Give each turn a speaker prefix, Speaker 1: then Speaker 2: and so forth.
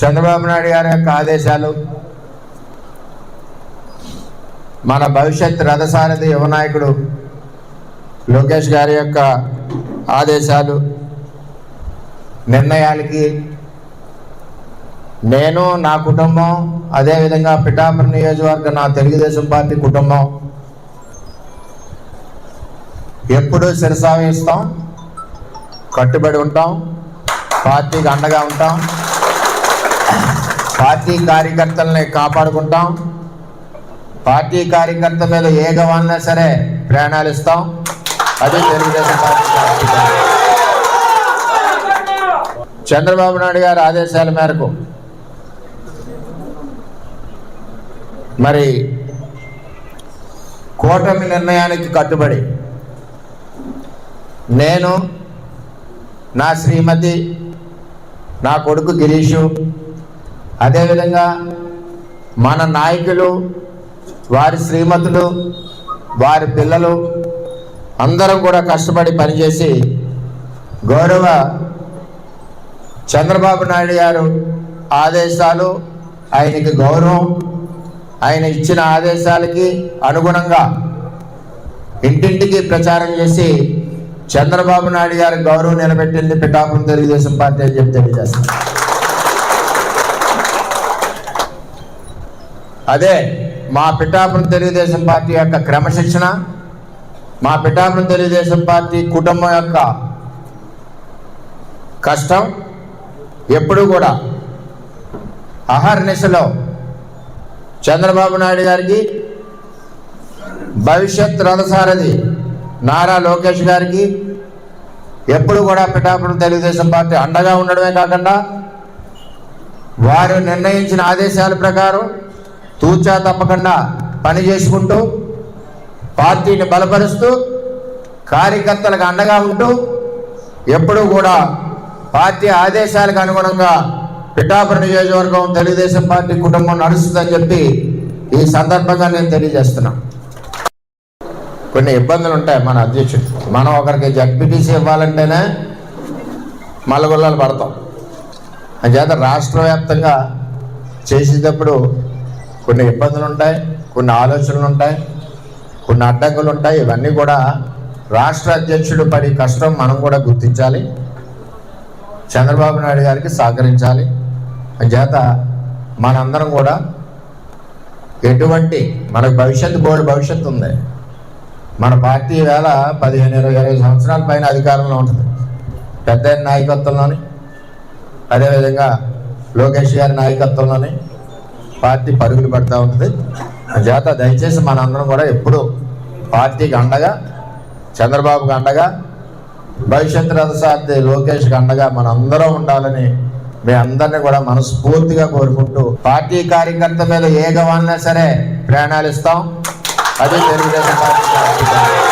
Speaker 1: చంద్రబాబు నాయుడు గారి యొక్క ఆదేశాలు మన భవిష్యత్ రథసారథి యువనాయకుడు లోకేష్ గారి యొక్క ఆదేశాలు నిర్ణయాలకి నేను నా కుటుంబం అదేవిధంగా పిఠాపురం నియోజకవర్గ నా తెలుగుదేశం పార్టీ కుటుంబం ఎప్పుడూ శిరసావిస్తాం కట్టుబడి ఉంటాం పార్టీకి అండగా ఉంటాం. పార్టీ కార్యకర్తల్ని కాపాడుకుంటాం. పార్టీ కార్యకర్త మీద ఏ గవన్నా సరే ప్రయాణాలు ఇస్తాం. అది తెలుగుదేశం పార్టీ చంద్రబాబు నాయుడు గారి ఆదేశాల మేరకు మరి కూటమి నిర్ణయానికి కట్టుబడి నేను నా శ్రీమతి నా కొడుకు గిరీషు అదేవిధంగా మన నాయకులు వారి శ్రీమతులు వారి పిల్లలు అందరం కూడా కష్టపడి పనిచేసి గౌరవ చంద్రబాబు నాయుడు గారు ఆదేశాలు ఆయనకి గౌరవం ఆయన ఇచ్చిన ఆదేశాలకి అనుగుణంగా ఇంటింటికి ప్రచారం చేసి చంద్రబాబు నాయుడు గారి గౌరవం నిలబెట్టింది పిఠాపురం తెలుగుదేశం పార్టీ అని చెప్పి తెలియజేస్తాను అదే మా పిఠాపురం తెలుగుదేశం పార్టీ యొక్క క్రమశిక్షణ మా పిఠాపురం తెలుగుదేశం పార్టీ కుటుంబం యొక్క కష్టం ఎప్పుడూ కూడా అహర్నిశలో చంద్రబాబు నాయుడు గారికి భవిష్యత్ రథసారథి నారా లోకేష్ గారికి ఎప్పుడు కూడా పిఠాపురం తెలుగుదేశం పార్టీ అండగా ఉండడమే కాకుండా వారు నిర్ణయించిన ఆదేశాల ప్రకారం తూచా తప్పకుండా పని చేసుకుంటూ పార్టీని బలపరుస్తూ కార్యకర్తలకు అండగా ఉంటూ ఎప్పుడూ కూడా పార్టీ ఆదేశాలకు అనుగుణంగా పిఠాపురం నియోజకవర్గం తెలుగుదేశం పార్టీ కుటుంబం నడుస్తుందని చెప్పి ఈ సందర్భంగా నేను తెలియజేస్తున్నా. కొన్ని ఇబ్బందులు ఉంటాయి మన అధ్యక్షుడు. మనం ఒకరికి జడ్పీటీసీ ఇవ్వాలంటేనే మల్లగొల్లాలు పడతాం. అంచేత రాష్ట్ర వ్యాప్తంగా చేసేటప్పుడు కొన్ని ఇబ్బందులు ఉంటాయి కొన్ని ఆలోచనలు ఉంటాయి కొన్ని అడ్డంకులు ఉంటాయి ఇవన్నీ కూడా రాష్ట్ర అధ్యక్షుడు పడి కష్టం మనం కూడా గుర్తించాలి. చంద్రబాబు నాయుడు గారికి సహకరించాలి. అంచేత మనందరం కూడా ఎటువంటి మనకు భవిష్యత్తు బోర్డు భవిష్యత్తు ఉంది. మన పార్టీ వేళ పదిహేను ఇరవై ఇరవై సంవత్సరాల పైన అధికారంలో ఉంటుంది. పెద్ద నాయకత్వంలోని అదేవిధంగా లోకేష్ గారి నాయకత్వంలోని పార్టీ పరుగులు పడుతూ ఉంటుంది. చేత దయచేసి మనందరం కూడా ఎప్పుడు పార్టీకి అండగా చంద్రబాబుకి అండగా భవిష్యత్ రథసార్థి లోకేష్కి అండగా మనందరం ఉండాలని మీ అందరినీ కూడా మనస్ఫూర్తిగా కోరుకుంటూ పార్టీ కార్యకర్త మీద ఏ గవాలన్నా సరే ప్రాణాలు ఇస్తాం. అది తెలుగుదేశం పార్టీ